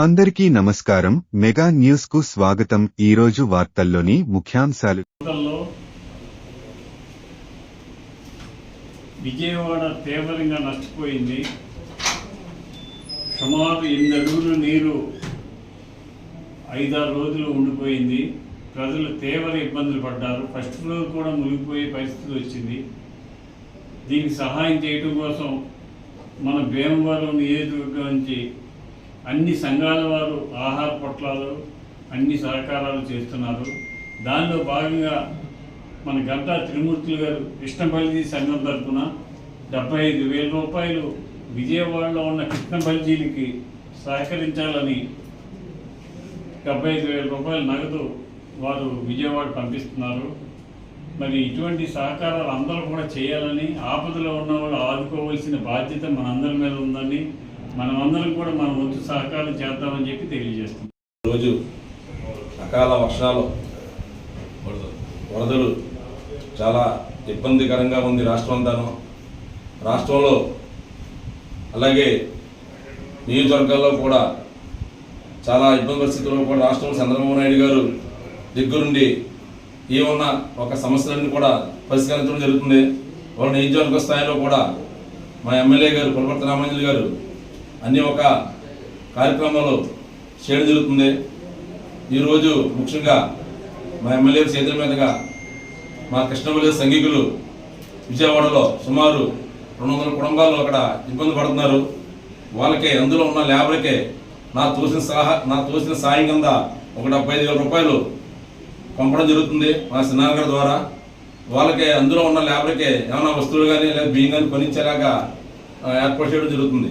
అందరికీ నమస్కారం. మెగా న్యూస్కు స్వాగతం. ఈరోజు వార్తల్లోని ముఖ్యాంశాలు. విజయవాడ తీవ్రంగా నష్టపోయింది. సుమారు ఎనిమిది అడుగులు నీరు ఐదారు రోజులు ఉండిపోయింది. ప్రజలు తీవ్ర ఇబ్బందులు పడ్డారు. ఫస్ట్ ఫ్లోర్ కూడా మునిగిపోయే పరిస్థితి వచ్చింది. దీనికి సహాయం చేయడం కోసం మన భీమవరం నియోజకవర్గం నుంచి అన్ని సంఘాల వారు ఆహార పొట్లాలు అన్ని సహకారాలు చేస్తున్నారు. దానిలో భాగంగా మన గంటా త్రిమూర్తులు గారు కృష్ణబలిజీ సంఘం తరఫున డెబ్బై ఐదు వేల రూపాయలు విజయవాడలో ఉన్న కృష్ణబలిజీలకి సహకరించాలని డెబ్బై ఐదు వేల రూపాయలు నగదు వారు విజయవాడ పంపిస్తున్నారు. మరి ఇటువంటి సహకారాలు అందరూ కూడా చేయాలని ఆపదలో ఉన్న వాళ్ళు ఆదుకోవాల్సిన బాధ్యత మనందరి మీద ఉందని మనమందరం కూడా మన వంతు సహకారం చేద్దామని చెప్పి తెలియజేస్తున్నాం. రోజు అకాల వర్షాలు వరదలు చాలా ఇబ్బందికరంగా ఉంది రాష్ట్రం అంతాను. రాష్ట్రంలో అలాగే నియోజకవర్గాల్లో కూడా చాలా ఇబ్బంది పరిస్థితుల్లో కూడా రాష్ట్రంలో చంద్రబాబు నాయుడు గారు దగ్గరుండి ఏమన్నా ఒక సమస్యలన్నీ కూడా పరిష్కరించడం జరుగుతుంది. వాళ్ళ నియోజకవర్గ స్థాయిలో కూడా మా ఎమ్మెల్యే గారు పులపర్తి రామాంజలి గారు అన్ని ఒక కార్యక్రమాలు చేయడం జరుగుతుంది. ఈరోజు ముఖ్యంగా మా ఎమ్మెల్యే చేతుల మీదుగా మా కృష్ణమల్లి సంఘికులు విజయవాడలో సుమారు రెండు వందల కుటుంబాలు అక్కడ ఇబ్బంది పడుతున్నారు. వాళ్ళకి అందులో ఉన్న లేబర్కే నా తోసిన సలహా నా తోసిన సాయం కింద ఒక డెబ్బై ఐదు వేల రూపాయలు పంపడం జరుగుతుంది మా సినాగర్ ద్వారా. వాళ్ళకి అందులో ఉన్న లేబర్కి ఏమైనా వస్తువులు కానీ లేదా బియ్యం కానీ కొనిచ్చేలాగా ఏర్పాటు చేయడం జరుగుతుంది.